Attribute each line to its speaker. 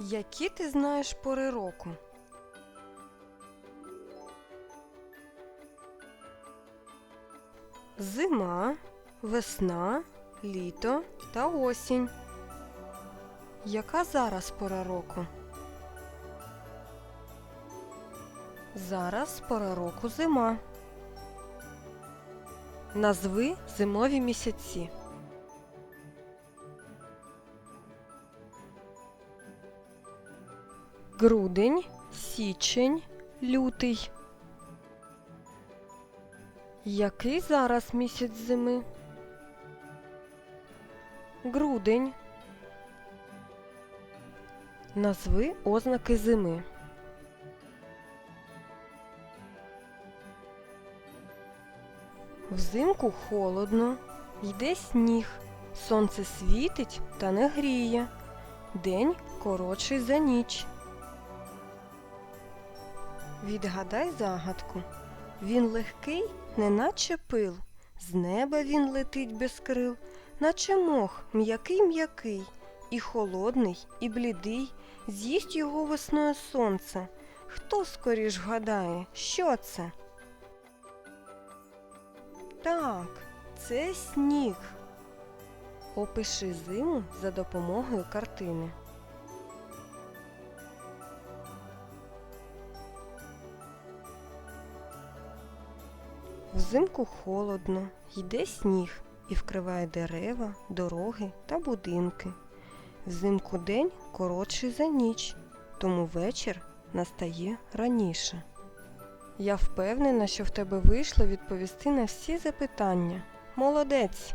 Speaker 1: Які ти знаєш пори року? Зима, весна, літо та осінь. Яка зараз пора року? Зараз пора року зима. Назви зимові місяці. Грудень, січень, лютий. Який зараз місяць зими? Грудень. Назви ознаки зими. Взимку холодно, йде сніг, сонце світить та не гріє. День коротший за ніч. Відгадай загадку. Він легкий, неначе пил. З неба він летить без крил, наче мох, м'який м'який, і холодний, і блідий, з'їсть його весною сонце. Хто скоріш вгадає, що це? Так, це сніг. Опиши зиму за допомогою картини. Взимку холодно, йде сніг і вкриває дерева, дороги та будинки. Взимку день коротший за ніч, тому вечір настає раніше. Я впевнена, що в тебе вийшло відповісти на всі запитання. Молодець!